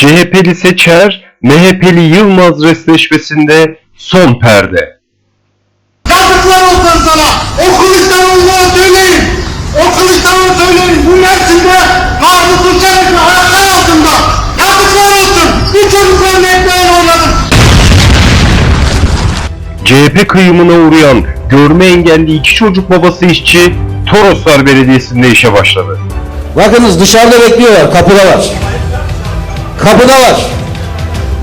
CHP'li Seçer, MHP'li Yılmaz resleşmesinde son perde. Yazıklar olsun sana. O Kılıçdaroğlu'na söyleyin. O Kılıçdaroğlu'na söyleyin. Bu Mersin'de namussuz şerefli ayaklar altında. Yazıklar olsun. Bu çocukların ekmeğini oynadın. CHP kıyımına uğrayan görme engelli iki çocuk babası işçi Toroslar Belediyesi'nde işe başladı. Bakınız dışarıda bekliyorlar, kapıdalar. Kapıdalar.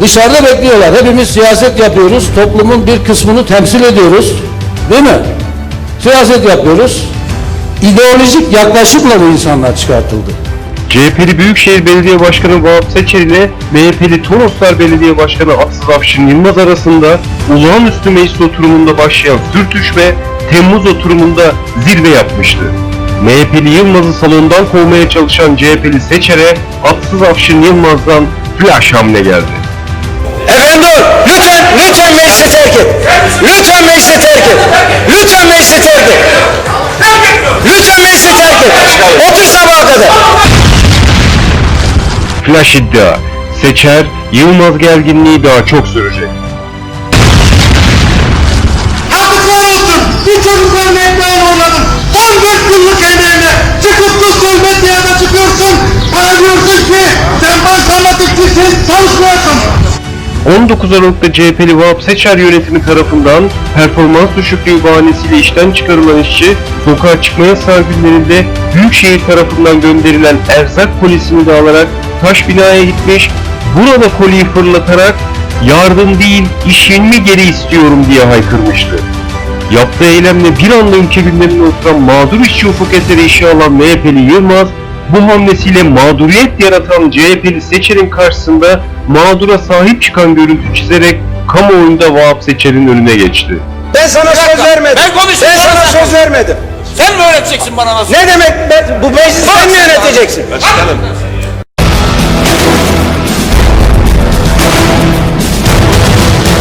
Dışarıda bekliyorlar. Hepimiz siyaset yapıyoruz. Toplumun bir kısmını temsil ediyoruz. Değil mi? Siyaset yapıyoruz. İdeolojik yaklaşımla bu insanlar çıkartıldı. CHP'li Büyükşehir Belediye Başkanı Vahap Seçer ile MHP'li Toroslar Belediye Başkanı Atsız Afşin Yılmaz arasında olağanüstü meclis oturumunda başlayan sürtüşme Temmuz oturumunda zirve yapmıştı. MHP'li Yılmaz'ı salondan kovmaya çalışan CHP'li Seçer'e Atsız Afşin Yılmaz'dan flash hamle geldi. Efendim. Lütfen, lütfen meclisi terk et. Lütfen meclisi terk et. Lütfen meclisi terk et. Lütfen meclisi terk et. Otur sabaha kadar. Flash iddia. Seçer, Yılmaz gerginliği daha çok sürecek. Yazıklar olsun. Bu çocukların ekmeğini oynadın. 14 yıllık emeğine çıkıp da sosyal medyada çıkıyorsun. Bana diyorsun ki sen bankamatikçisin, çalışmıyorsun. 19 Aralık'ta CHP'li Vahap Seçer yönetimi tarafından performans düşüklüğü bahanesiyle işten çıkarılan işçi, sokağa çıkma yasağı günlerinde Büyükşehir tarafından gönderilen erzak polisini de alarak taş binaya gitmiş, burada koliyi fırlatarak yardım değil işimi geri istiyorum diye haykırmıştı. Yaptığı eylemle bir anda ülke gündemine oturan mağdur işçi ufuk eseri işe alan MHP'li Yılmaz, bu hamlesiyle mağduriyet yaratan CHP'li Seçer'in karşısında mağdura sahip çıkan görüntü çizerek kamuoyunda Vahap Seçer'in önüne geçti. Ben sana söz vermedim. Ben konuşayım, Ben sana söz vermedim. Sen mi öğreteceksin bana nasıl? Ne demek? Ben, bu meclisi sen mi yöneteceksin? Başkanım.